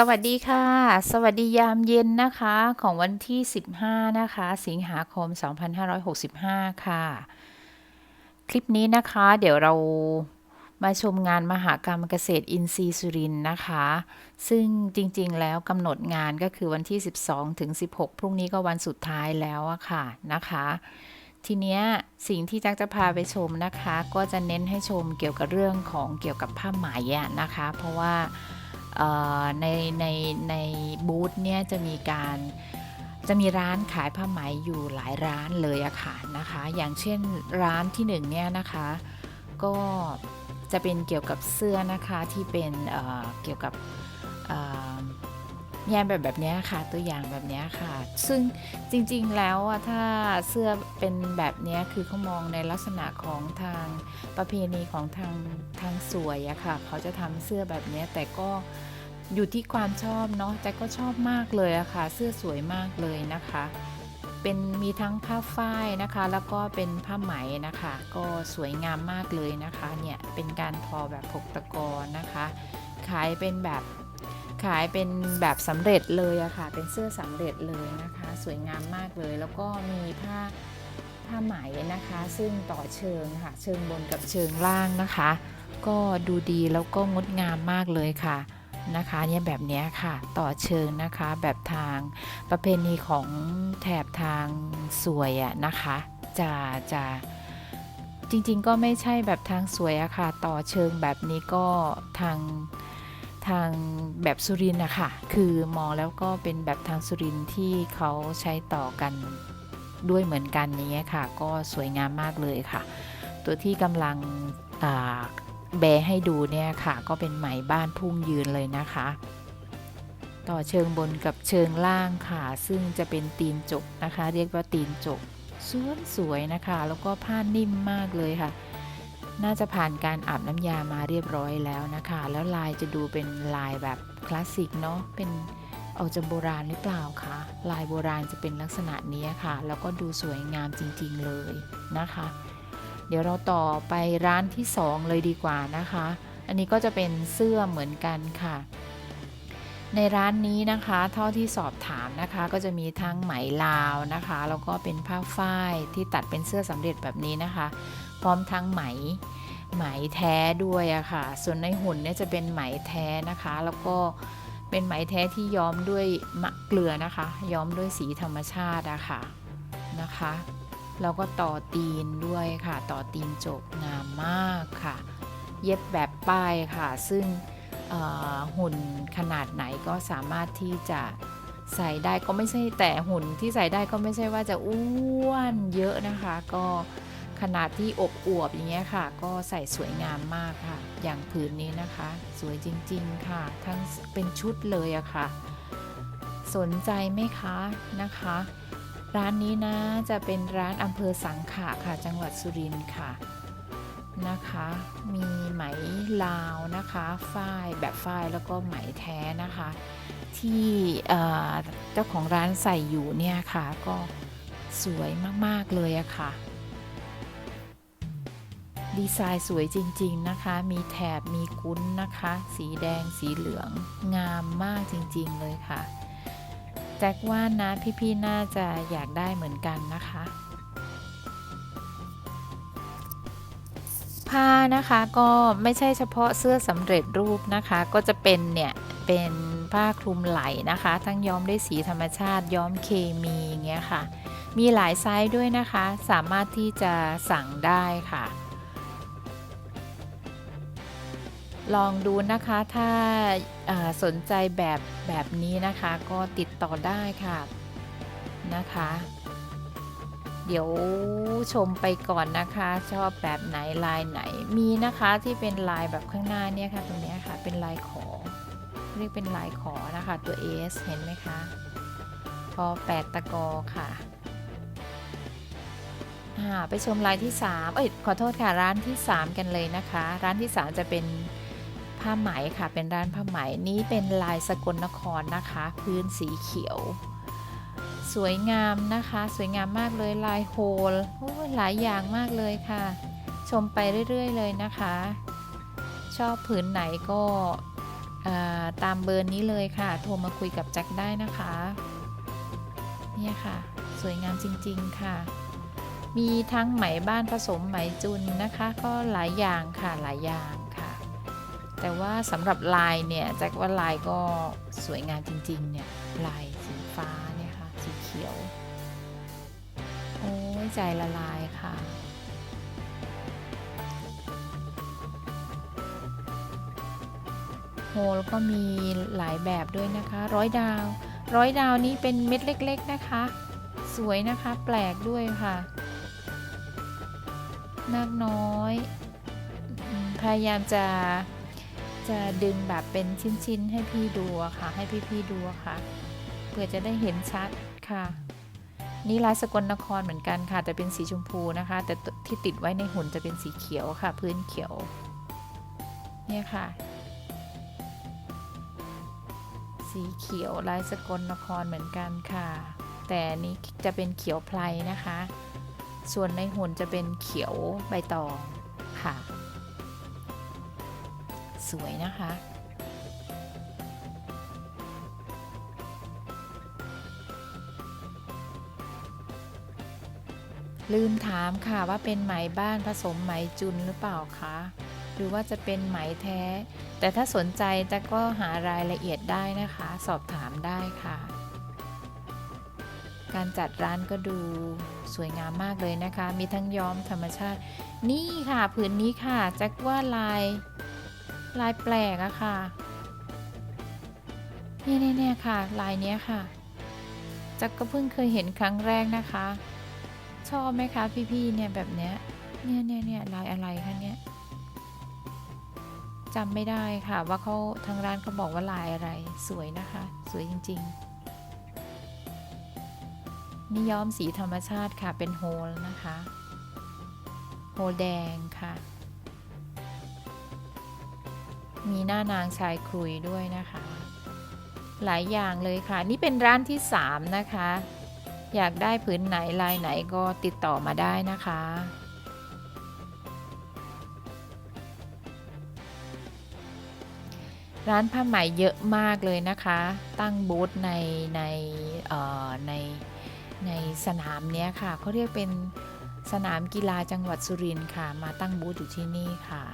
สวัสดีค่ะ สวัสดียามเย็นนะคะ ของวันที่ 15 นะคะ สิงหาคม 2565 ค่ะ คลิปนี้นะคะ เดี๋ยวเรามาชมงานมหากรรมเกษตรอินทรีย์สุรินนะคะ ซึ่งจริงๆแล้วกำหนดงานก็คือวันที่ 12 ถึง 16 พรุ่งนี้ก็วันสุดท้ายแล้วอะค่ะนะคะ ทีเนี้ยสิ่งที่จักจะพาไปชมนะคะ ก็จะเน้นให้ชมเกี่ยวกับเรื่องของเกี่ยวกับผ้าไหมอะนะคะ เพราะว่า ในในในบูธเนี่ยจะมีการจะมีร้านขายผ้าไหมอยู่หลายร้านเลยอะค่ะนะคะ อย่างเช่นร้านที่หนึ่งเนี่ยนะคะ ก็จะเป็นเกี่ยวกับเสื้อนะคะที่เป็นเเกี่ยวกับ แยมแบบแบบนี้ค่ะ ตัวอย่างแบบนี้ค่ะ ซึ่งจริงๆแล้วอะถ้าเสื้อเป็นแบบนี้คือเขามองในลักษณะของทางประเพณีของทางทางสวยอะค่ะ เขาจะทำเสื้อแบบนี้แต่ก็อยู่ที่ความชอบเนาะแต่ก็ชอบมากเลยอะค่ะ เสื้อสวยมากเลยนะคะ เป็นมีทั้งผ้าฝ้ายนะคะ แล้วก็เป็นผ้าไหมนะคะ ก็สวยงามมากเลยนะคะ เนี่ยเป็นการทอแบบพกตะกอนนะคะ ขายเป็นแบบ ขายเป็นแบบสำเร็จเลยอะค่ะ เป็นเสื้อสำเร็จเลยนะคะ สวยงามมากเลย แล้วก็มีผ้าผ้าไหมนะคะ ซึ่งต่อเชิงค่ะ เชิงบนกับเชิงล่างนะคะ ก็ดูดีแล้วก็งดงามมากเลยค่ะนะคะเนี่ยแบบเนี้ยค่ะต่อเชิงนะคะแบบทางประเพณีของแถบทางสวยอะนะคะจะจะจริงๆก็ไม่ใช่แบบทางสวยอะค่ะ ต่อเชิงแบบนี้ก็ทาง ทางแบบสุรินนะคะ คือมองแล้วก็เป็นแบบทางสุรินที่เขาใช้ต่อกันด้วยเหมือนกันอย่างเงี้ยค่ะ ก็สวยงามมากเลยค่ะ ตัวที่กำลังแบให้ดูเนี่ยค่ะ ก็เป็นไหมบ้านพุ่งยืนเลยนะคะ ต่อเชิงบนกับเชิงล่างค่ะ ซึ่งจะเป็นตีนจกนะคะ เรียกว่าตีนจกสวยสวยนะคะ แล้วก็ผ้านิ่มมากเลยค่ะ น่าจะผ่านการอาบน้ำยามาเรียบร้อยแล้วนะคะ แล้วลายจะดูเป็นลายแบบคลาสสิกเนาะเป็นออกจะโบราณหรือเปล่าคะลายโบราณจะเป็นลักษณะนี้ค่ะ แล้วก็ดูสวยงามจริงๆเลยนะคะ เดี๋ยวเราต่อไปร้านที่ 2 เลยดีกว่านะคะ อันนี้ก็จะเป็นเสื้อเหมือนกันค่ะ ในร้านนี้นะคะ เท่าที่สอบถามนะคะ ก็จะมีทั้งไหมลาวนะคะ แล้วก็เป็นผ้าฝ้ายที่ตัดเป็นเสื้อสำเร็จแบบนี้นะคะ พร้อมทั้งไหมไหมแท้ด้วยอะค่ะ ส่วนในหุ่นเนี่ยจะเป็นไหมแท้นะคะ แล้วก็เป็นไหมแท้ที่ย้อมด้วยมะเกลือนะคะ ย้อมด้วยสีธรรมชาติอะค่ะนะคะ แล้วก็ต่อตีนด้วยค่ะ ต่อตีนจบงามมากค่ะ เย็บแบบป้ายค่ะ ซึ่งหุ่นขนาดไหนก็สามารถที่จะใส่ได้ก็ไม่ใช่แต่หุ่นที่ใส่ได้ก็ไม่ใช่ว่าจะอ้วนเยอะนะคะ ก็ ขนาดที่อบอวบอย่างเงี้ยค่ะ ก็ใส่สวยงามมากค่ะ อย่างผืนนี้นะคะ สวยจริงๆค่ะ ทั้งเป็นชุดเลยอะค่ะ สนใจไหมคะนะคะ ร้านนี้นะจะเป็นร้านอำเภอสังขะค่ะ จังหวัดสุรินทร์ค่ะนะคะ มีไหมลาวนะคะฝ้ายแบบฝ้ายแล้วก็ไหมแท้นะคะ ที่เจ้าของร้านใส่อยู่เนี่ยค่ะ ก็สวยมาก ๆ เลยอะค่ะ ดีไซน์สวยจริง ๆ นะคะ มีแถบมีกุ้นนะคะ สีแดงสีเหลือง งามมากจริง ๆ เลยค่ะ แจ็คว่านะพี่ ๆ น่าจะอยากได้เหมือนกันนะคะ ผ้านะคะก็ไม่ใช่เฉพาะเสื้อสำเร็จรูปนะคะ ก็จะเป็นเนี่ย เป็นผ้าคลุมไหล่นะคะ ทั้งย้อมด้วยสีธรรมชาติย้อมเคมีอย่างเงี้ยค่ะ มีหลายไซส์ด้วยนะคะ สามารถที่จะสั่งได้ค่ะ ลองดูนะคะถ้าาสนใจแบบแบบนี้นะคะก็ติดต่อได้ค่ะนะคะ เดี๋ยวชมไปก่อนนะคะ ชอบแบบไหนลายไหนมีนะคะที่เป็นลายแบบข้างหน้าเนี่ยค่ะตรงนี้ค่ะเป็นลายขอเรียกเป็นลายขอนะคะตัว S เห็นไหมคะพอแปดตะกอค่ะไปชมลายที่ 3 เอ้ยขอโทษค่ะร้านที่ 3 กันเลยนะคะ ร้านที่ 3 จะเป็น ผ้าไหมค่ะ เป็นร้านผ้าไหมนี้เป็นลายสกลนครนะคะ พื้นสีเขียว สวยงามนะคะ สวยงามมากเลยลายโฮลหลายอย่างมากเลยค่ะ ชมไปเรื่อย ๆ เลยนะคะ ชอบผืนไหนก็ตามเบอร์นี้เลยค่ะ โทรมาคุยกับแจ็คได้นะคะ เนี่ยค่ะ สวยงามจริงๆค่ะ มีทั้งไหมบ้านผสมไหมจุนนะคะ ก็หลายอย่างค่ะหลายอย่าง แต่ว่าสำหรับลายเนี่ยแจ็คว่าลายก็สวยงามจริงๆเนี่ยลายสีฟ้าเนี่ยค่ะสีเขียว โอ้ยใจละลายค่ะโฮลก็มีหลายแบบด้วยนะคะร้อยดาว ร้อยดาวนี้เป็นเม็ดเล็กๆนะคะ สวยนะคะแปลกด้วยค่ะนาคน้อย พยายามจะ จะดึงแบบเป็นชิ้นๆ ให้พี่ดูค่ะ ให้พี่ๆดูค่ะ เพื่อจะได้เห็นชัดค่ะ นี่ลายสกลนครเหมือนกันค่ะ แต่เป็นสีชมพูนะคะ แต่ที่ติดไว้ในหุ่นจะเป็นสีเขียวค่ะ พื้นเขียว เนี่ยค่ะ สีเขียวลายสกลนครเหมือนกันค่ะ แต่นนี้จะเป็นเขียวไพลนะคะ ส่วนในหุ่นจะเป็นเขียวใบตองค่ะ สวยนะคะ ลืมถามค่ะว่าเป็นไหมบ้านผสมไหมจุนหรือเปล่าคะหรือว่าจะเป็นไหมแท้ แต่ถ้าสนใจจะก็หารายละเอียดได้นะคะ สอบถามได้ค่ะ การจัดร้านก็ดูสวยงามมากเลยนะคะ มีทั้งย้อมธรรมชาติ นี่ค่ะผืนนี้ค่ะแจ็คว่าลาย ลายแปลกอะค่ะเนี่ยเนี่ยเนี่ยค่ะ ลายเนี้ยค่ะจ็คก็เพิ่งเคยเห็นครั้งแรกนะคะ ชอบไหมคะพี่ๆเนี่ยแบบเนี้ยเนี่ยเนี่ยเนี่ยลายอะไรคะเนี่ยจำไม่ได้ค่ะว่าเขาทางร้านเขาบอกว่าลายอะไรสวยนะคะ สวยจริงๆนี่ย้อมสีธรรมชาติค่ะเป็นโฮลนะคะ โฮลแดงค่ะ มีหน้านางชายครุยด้วยนะคะ หลายอย่างเลยค่ะ นี่เป็นร้านที่ 3 นะคะ อยากได้ผืนไหนลายไหนก็ติดต่อมาได้นะคะร้านผ้าไหมเยอะมากเลยนะคะ ตั้งบูธในในในในสนามเนี้ยค่ะเขาเรียกเป็นสนามกีฬาจังหวัดสุรินทร์ค่ะ มาตั้งบูธอยู่ที่นี่ค่ะ